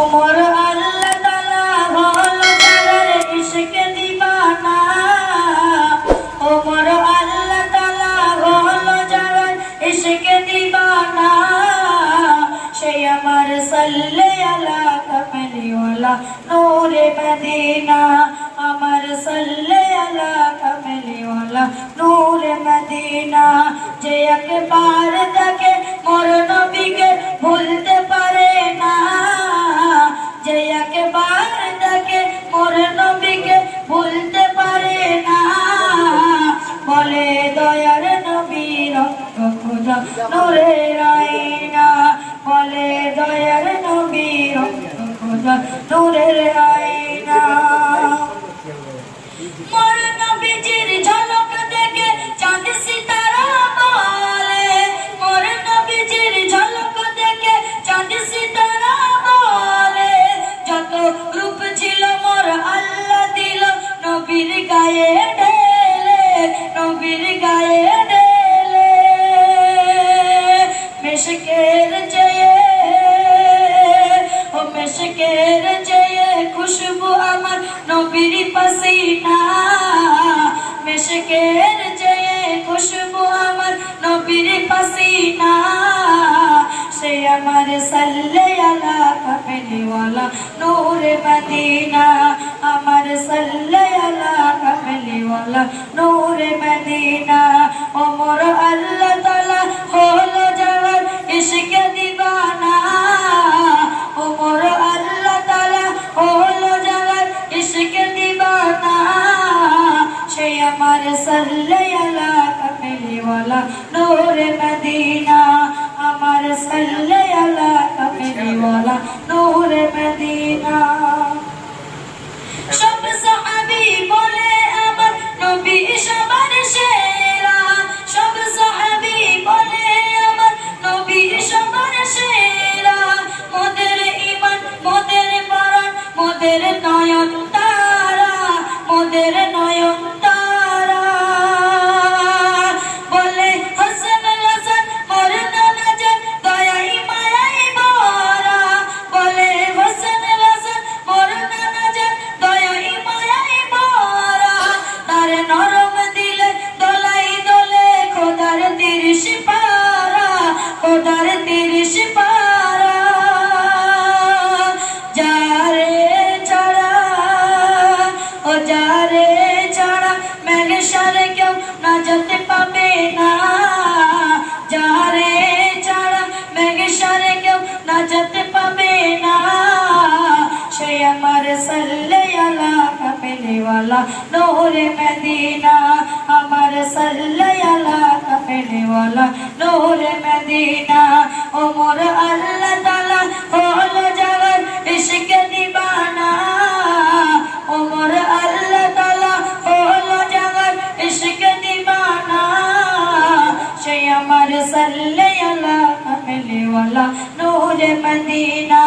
ওমর আল্লাহ তালা হল যারার ইশক দিবানা ওমর আল্লাহ তালা হল যারার ইশক দিবানা সেই আমার সাল্লে আলা কামলিওয়ালা নূরে মদিনা আমার সাল্লে আলা কামলিওয়ালা নূরে মদিনা যে একবার তাকে মোর নবীকে ভুলতে নূরের আয়না বলে দয়ার নবী খোঁজা নূরের আয়না মোর নবীজির ঝলক দেখে চাঁদ সিতারা বলে, মোর নবীজির ঝলক দেখে চাঁদ সিতারা বলে রূপ ছিল মোর আল্লাহ দিল, নবীর গায়ে ঢেলে, নবীর গায়ে মেশকের চেয়ে খুশবু আমার নবীর পাসিনা। সে আমার সাল্লে আলা কামলিওয়ালা নূরে মদিনা। আমার সাল্লে আলা কামলিওয়ালা নূরে মদিনা। ওমর আল্লাহ কামলিওয়ালা নূরে মদিনা, আমার সাল্লে আলা কামলিওয়ালা নূরে মদিনা। সব সাহাবী বলে আমার নবী সবার সেরা। সব সাহাবী বলে আমার নবী সবার সেরা। মোদের ঈমান, মোদের পরাণ মোদের নয়ন তারা, মোদের যারে ছাড়া মেঘে সারে কেউ না যেতে পাবে না। যারে ছাড়া মেঘে সারে কেউ না যেতে পাবে না, সে আমার সাল্লে আলা কামেলেওয়ালা নূরে মদিনা। আমার সাল্লে আলা আমার সাল্লে আলা কামেলেওয়ালা নূরে মদিনা